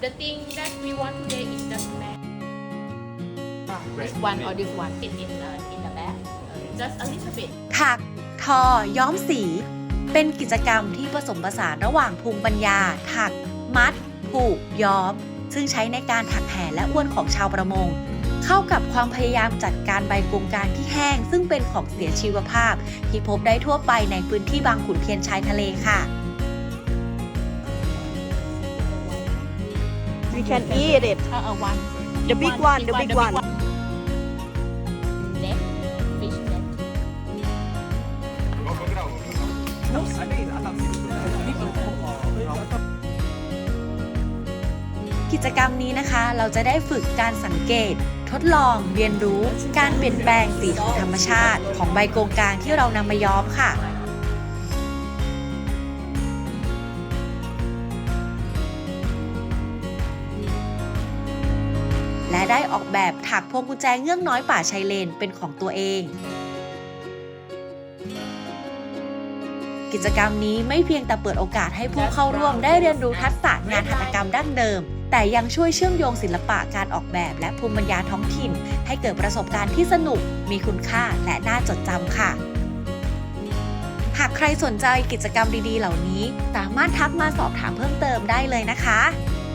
The thing that we want today is just mat. This one or this one fit in the in the back. Uh, just a little bit. ถัก ทอ ย้อมสี เป็นกิจกรรมที่ผสมผสานระหว่างภูมิปัญญา ถัก มัด ผูก ย้อม ซึ่งใช้ในการถักแผ่และอ้วนของชาวประมง เข้ากับความพยายามจัดการใบกงกลางที่แห้ง ซึ่งเป็นของเสียชีวภาพ ที่พบได้ทั่วไปในพื้นที่บางขุนเทียนชายทะเลค่ะ We can eat it. Uh, uh, one. The big one, the big one. Neck, fish neck. กิจกรรมนี้นะคะ เราจะได้ฝึกการสังเกต ทดลองเรียนรู้ การเปลี่ยนแปลงสีของธรรมชาติ ของใบโกงกลางที่เรานำมาย้อมค่ะ และได้ออกแบบถักพวงกุญแจเงือกน้อยป่าชายเลนเป็นของตัวเอง กิจกรรมนี้ไม่เพียงแต่เปิดโอกาสให้ผู้เข้าร่วมได้เรียนรู้ทักษะงานหัตถกรรมดั้งเดิม แต่ยังช่วยเชื่อมโยงศิลปะการออกแบบและภูมิปัญญาท้องถิ่น ให้เกิดประสบการณ์ที่สนุก มีคุณค่าและน่าจดจำค่ะหากใครสนใจกิจกรรมดีๆ เหล่านี้ สามารถทักมาสอบถามเพิ่มเติมได้เลยนะคะ